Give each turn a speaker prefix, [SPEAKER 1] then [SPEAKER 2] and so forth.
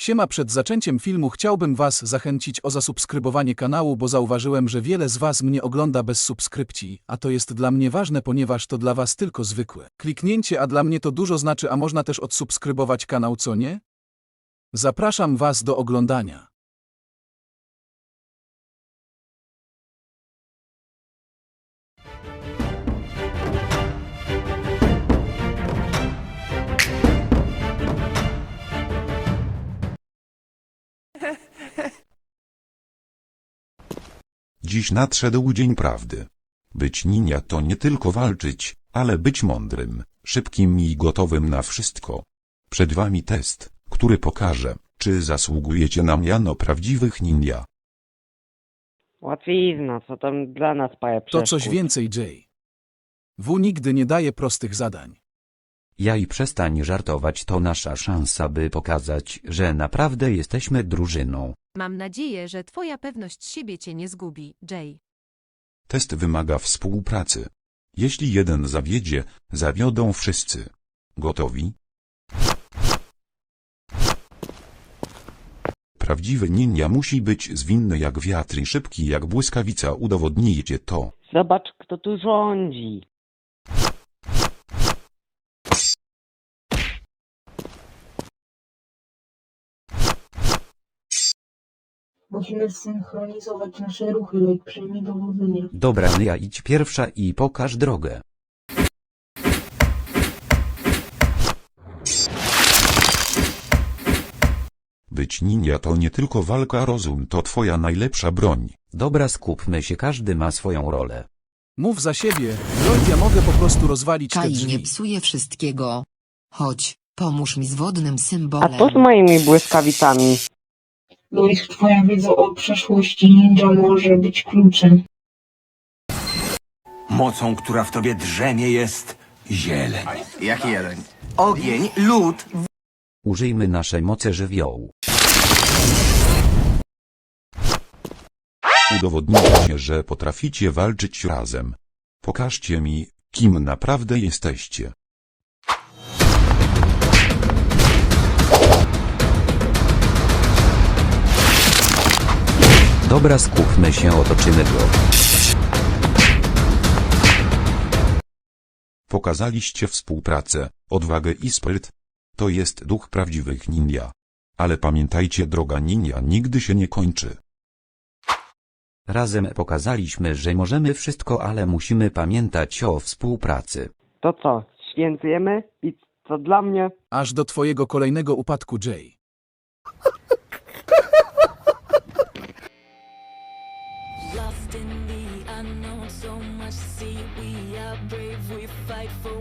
[SPEAKER 1] Siema, przed zaczęciem filmu chciałbym Was zachęcić o zasubskrybowanie kanału, bo zauważyłem, że wiele z Was mnie ogląda bez subskrypcji, a to jest dla mnie ważne, ponieważ to dla Was tylko zwykłe. Kliknięcie, a dla mnie to dużo znaczy, a można też odsubskrybować kanał, co nie? Zapraszam Was do oglądania.
[SPEAKER 2] Dziś nadszedł dzień prawdy. Być ninja to nie tylko walczyć, ale być mądrym, szybkim i gotowym na wszystko. Przed wami test, który pokaże, czy zasługujecie na miano prawdziwych ninja.
[SPEAKER 3] Łatwizna, co tam dla nas paje
[SPEAKER 1] To coś więcej, Jay. W nigdy nie daje prostych zadań.
[SPEAKER 4] Ja i przestań żartować to nasza szansa by pokazać, że naprawdę jesteśmy drużyną.
[SPEAKER 5] Mam nadzieję, że twoja pewność siebie cię nie zgubi, Jay.
[SPEAKER 2] Test wymaga współpracy. Jeśli jeden zawiedzie, zawiodą wszyscy. Gotowi? Prawdziwy ninja musi być zwinny jak wiatr i szybki jak błyskawica. Udowodnijcie to.
[SPEAKER 3] Zobacz, kto tu rządzi.
[SPEAKER 6] Musimy zsynchronizować nasze ruchy, jak przejmie dowodzenie.
[SPEAKER 4] Dobra Nia idź pierwsza i pokaż drogę.
[SPEAKER 2] Być ninja to nie tylko walka, rozum to twoja najlepsza broń.
[SPEAKER 4] Dobra skupmy się każdy ma swoją rolę.
[SPEAKER 1] Mów za siebie, Lloyd, ja mogę po prostu rozwalić te
[SPEAKER 7] Kai
[SPEAKER 1] drzwi.
[SPEAKER 7] nie psuje wszystkiego. Chodź, pomóż mi z wodnym
[SPEAKER 3] A
[SPEAKER 7] symbolem.
[SPEAKER 3] co z moimi błyskawicami?
[SPEAKER 6] Luis, twoja wiedza o przeszłości ninja może być kluczem.
[SPEAKER 8] Mocą, która w tobie drzemie jest zieleń.
[SPEAKER 9] Jaki jeleń? Ogień, lód,
[SPEAKER 4] Użyjmy naszej mocy żywiołu.
[SPEAKER 2] Udowodnijcie, że potraficie walczyć razem. Pokażcie mi, kim naprawdę jesteście.
[SPEAKER 4] Dobra skupmy się otoczymy go.
[SPEAKER 2] Pokazaliście współpracę, odwagę i spryt. To jest duch prawdziwych ninja. Ale pamiętajcie, droga ninja nigdy się nie kończy.
[SPEAKER 4] Razem pokazaliśmy, że możemy wszystko, ale musimy pamiętać o współpracy.
[SPEAKER 3] To co, święcujemy? I co dla mnie?
[SPEAKER 1] Aż do twojego kolejnego upadku, Jay.
[SPEAKER 10] Lost in the unknown, so much to see. We are brave, we fight for